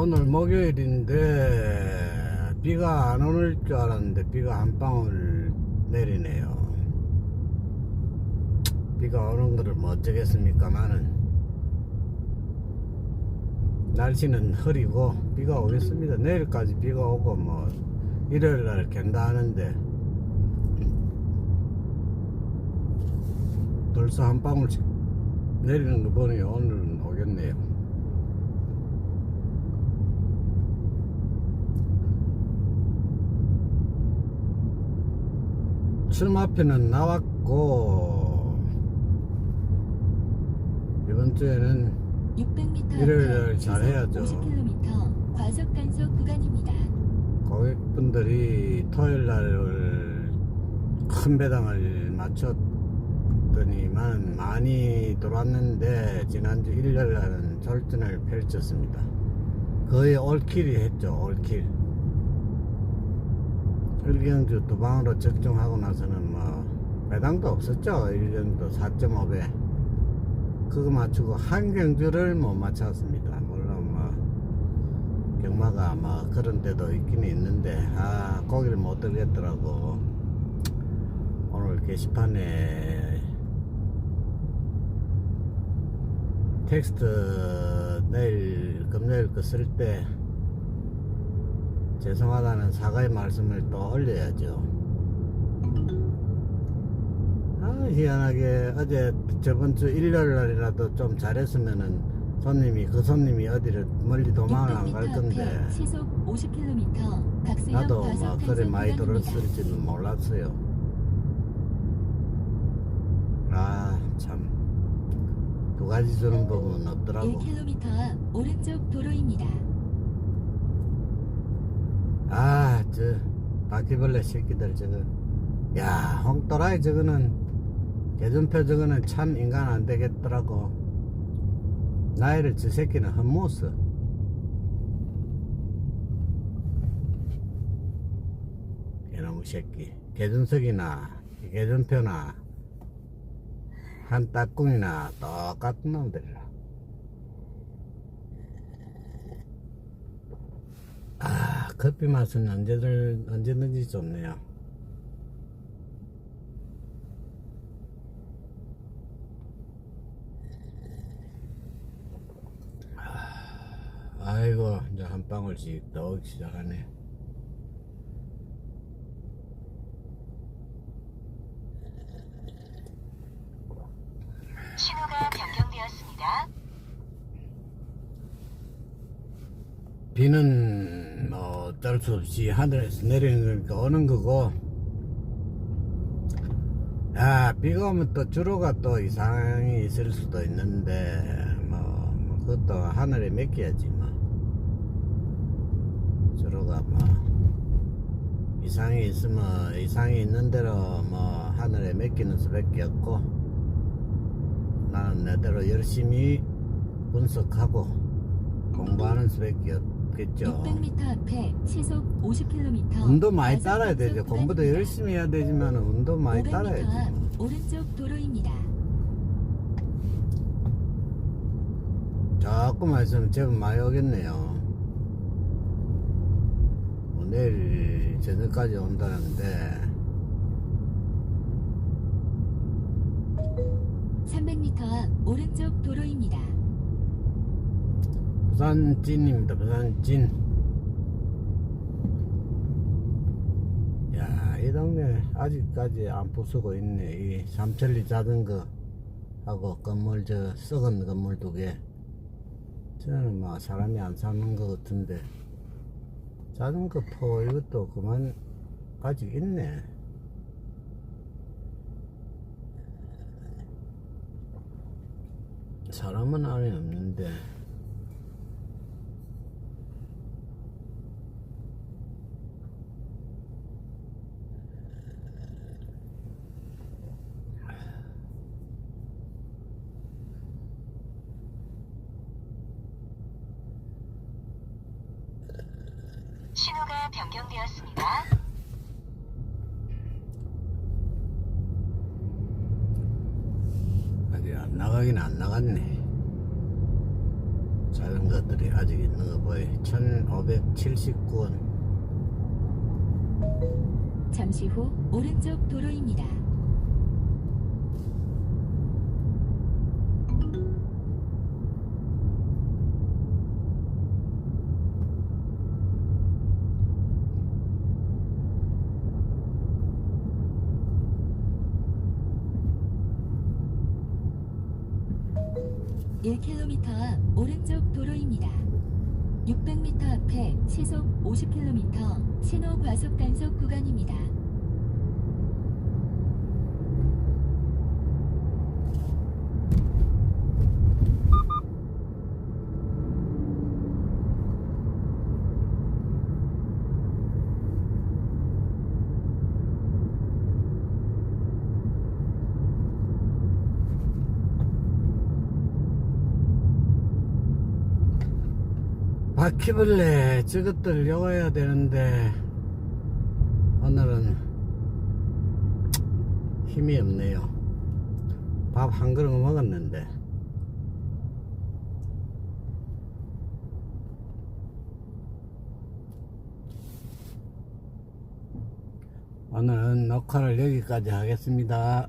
오늘 목요일인데 비가 안 오는 줄 알았는데 비가 한 방울 내리네요. 비가 오는 거를 뭐 어쩌겠습니까만은 날씨는 흐리고 비가 오겠습니다. 내일까지 비가 오고 뭐 일요일 날 갠다 하는데 벌써 한 방울씩 내리는 거 보니 오늘은 오겠네요. 출마 표는 나왔고 이번 주에는 600m 일요일을 잘 해야죠. 50km 과속 단속 구간입니다. 고객분들이 토요일 날을 큰 배당을 맞췄더니만 많이 들어왔는데 지난주 일요일 날은 절전을 펼쳤습니다. 거의 올킬이 했죠, 올킬. 일경주 두 방으로 적중하고 나서는 뭐 배당도 없었죠, 일경도 4.5배. 그거 맞추고 한 경주를 못 맞췄습니다. 물론 뭐 경마가 뭐 그런 데도 있긴 있는데 아 거기를 못 들겠더라고 오늘 게시판에 텍스트 내일 금요일 거 쓸때 죄송하다는 사과의 말씀을 또 올려야죠 아 희한하게 어제 저번 주 일요일 날이라도 좀 잘했으면은 손님이 그 손님이 어디를 멀리 도망을 안갈 600m 건데 앞에 시속 50km 박수형 나도 막 그래 많이. 들었을지는 몰랐어요. 아, 참. 두 가지 주는 법은 없더라고. 1km 앞 오른쪽 도로입니다. 아, 저, 바퀴벌레 새끼들 저거. 야, 홍또라이 저거는, 개준표 저거는 참 인간 안 되겠더라고. 나이를 저 새끼는 헛모었어. 이놈의 새끼. 개준석이나, 개준표나, 한 딱꿍이나 똑같은 놈들이라. 아, 커피 맛은 언제들, 언제든지 좋네요. 아, 아이고, 이제 한 방울씩 넣기 시작하네. 신호가 변경되었습니다. 비는 뭐 어쩔 수 없이 하늘에서 내리는 거니까 오는 거고. 야 비가 오면 또 주로가 또 이상이 있을 수도 있는데 뭐, 뭐 그것도 하늘에 맡겨야지 뭐. 주로가 뭐 이상이 있으면 이상이 있는 대로 뭐 하늘에 맡기는 수밖에 없고 나는 내대로 열심히 분석하고 공부하는 수밖에 없 겠죠. 600m 앞에 시속 50km 운도 많이 따라야 되죠. 공부도 열심히 해야 되지만 운도 많이 500m 따라야지. 앞 오른쪽 도로입니다. 조금만 있으면 제법 많이 오겠네요. 뭐 내일 저녁까지 온다는데 300m 앞 오른쪽 도로입니다. 부산 찐입니다. 부산 찐. 야, 이 동네 아직까지 안 부수고 있네. 이 삼천리 자전거 하고 건물 저 썩은 건물 두 개. 저는 막 사람이 안 사는 것 같은데 자전거 포 이것도 그만 아직 있네. 사람은 안에 없는데. 신호가 변경되었습니다. 아직 안 나가긴 안 나갔네. 자전거들이 아직 있는 거 보여 1579원 잠시 후 오른쪽 도로입니다. (1km) 앞 오른쪽 도로입니다. 600m 앞에 시속 50km 신호 과속 단속 구간입니다. 바퀴벌레 저것들 여와야 되는데 오늘은 힘이 없네요. 밥 한 그릇 먹었는데. 오늘은 녹화를 여기까지 하겠습니다